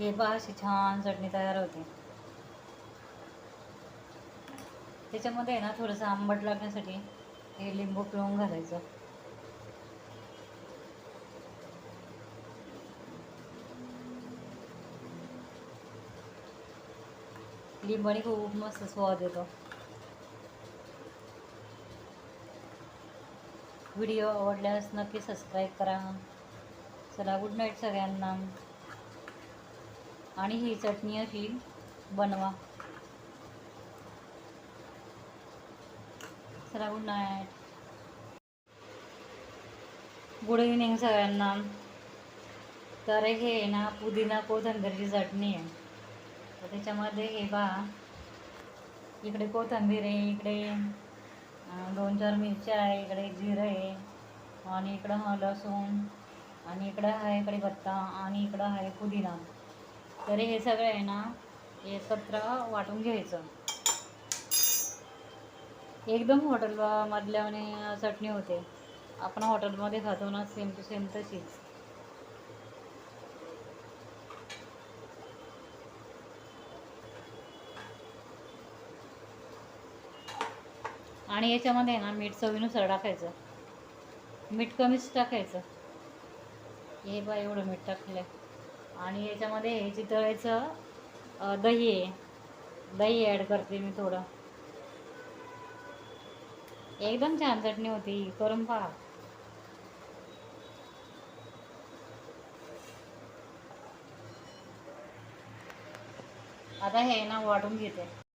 हे पहा अशी छान चटणी तयार होते. त्याच्यामध्ये आहे ना थोडंसं आंबट लागण्यासाठी हे लिंबू पिळून घालायचं. लिंबाने खूप मस्त स्वाद येतो. व्हिडिओ आवडल्यास नक्की सबस्क्राईब करा. चला गुड नाईट सगळ्यांना. आणि ही चटणी अशी बनवा. चला गुड नाईट गुड इव्हनिंग सगळ्यांना. तर हे आहे ना पुदिना कोथंबीरची चटणी आहे. तर त्याच्यामध्ये हे बा इकडे कोथंबीर आहे इकडे दोन चार मिरच्या आहे इकडे जिरं आहे आणि इकडं हा लसूण आणि इकडं आहे कढीपत्ता आणि इकडं आहे पुदिना. तर हे सगळं आहे ना एकत्र वाटून घ्यायचं. एकदम हॉटेल मधल्याने चटणी होते. आपण हॉटेलमध्ये खातो ना सेम टू सेम तशीच. आणि याच्यामध्ये आहे ना मीठ चवीनुसार टाकायचं. मीठ कमीच टाकायचं. हे बा एवढं मीठ टाकलं आणि याच्यामध्ये हे चितळायचं दही आहे. दही ॲड करते मी थोडं. एकदम छान चटणी होती करून पहा. आता हे ना वाटून घेते.